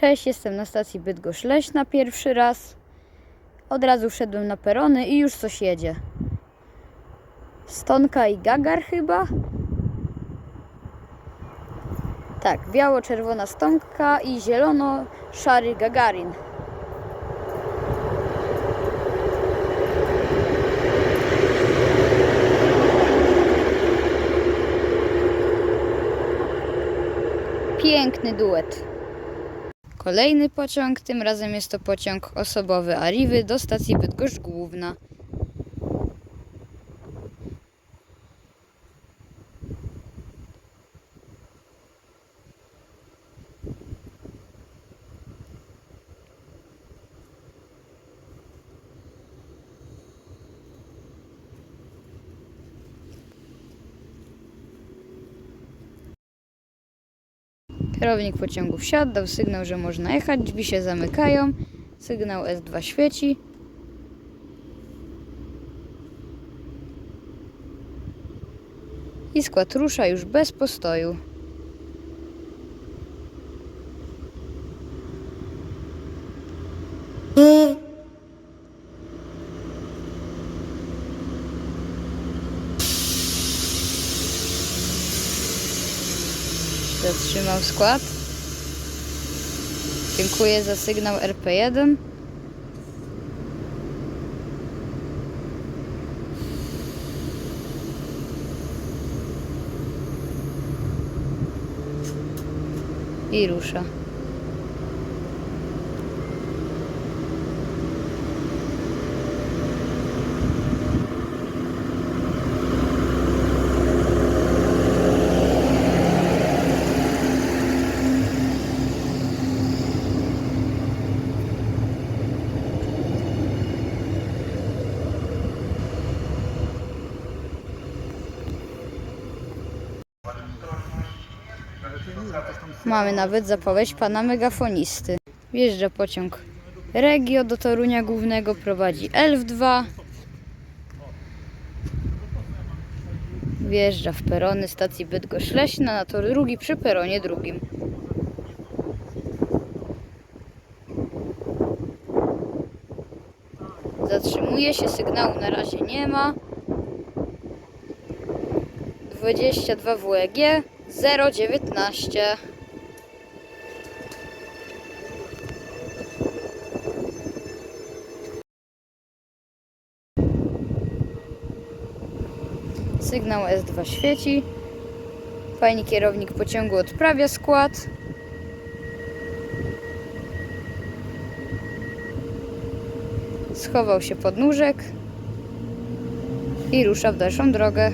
Cześć, jestem na stacji Bydgoszcz Leśna pierwszy raz. Od razu wszedłem na perony i już coś jedzie. Stonka i Gagar chyba? Tak, biało-czerwona Stonka i zielono-szary Gagarin. Piękny duet. Kolejny pociąg, tym razem jest to pociąg osobowy Arriwy do stacji Bydgoszcz Główna. Kierownik pociągu wsiadł, dał sygnał, że można jechać, drzwi się zamykają, sygnał S2 świeci. I skład rusza już bez postoju. Zatrzymał skład. Dziękuję za sygnał RP1. I rusza. Mamy nawet zapowiedź pana megafonisty. Wjeżdża pociąg Regio do Torunia Głównego, prowadzi Elf2. Wjeżdża w perony stacji Bydgoszcz Leśna na tor drugi przy peronie drugim. Zatrzymuje się, sygnału na razie nie ma. 22 WEG 019. Sygnał S2 świeci. Pani kierownik pociągu odprawia skład. Schował się pod nóżek i rusza w dalszą drogę.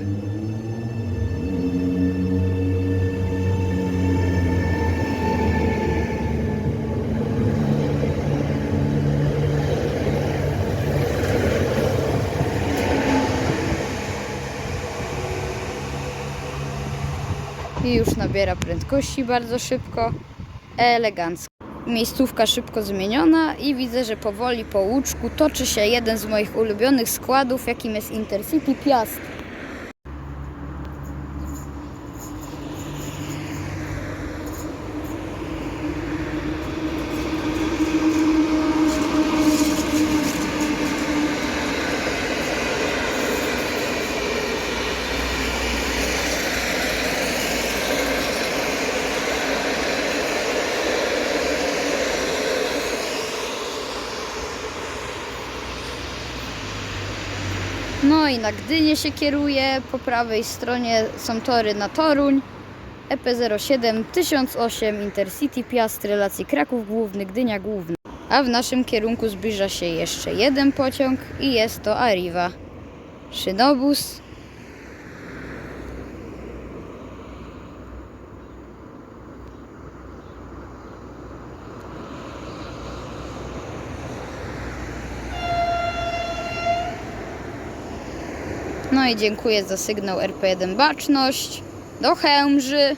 I już nabiera prędkości bardzo szybko, elegancko. Miejscówka szybko zmieniona i widzę, że powoli po łuczku toczy się jeden z moich ulubionych składów, jakim jest Intercity Piast. No i na Gdynię się kieruje. Po prawej stronie są tory na Toruń. E EP07 1008 Intercity Piast relacji Kraków Główny, Gdynia Główna. A w naszym kierunku zbliża się jeszcze jeden pociąg i jest to Arriva. Szynobus. No i dziękuję za sygnał RP1 Baczność. Do Chełmży.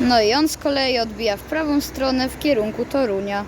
No i on z kolei odbija w prawą stronę w kierunku Torunia.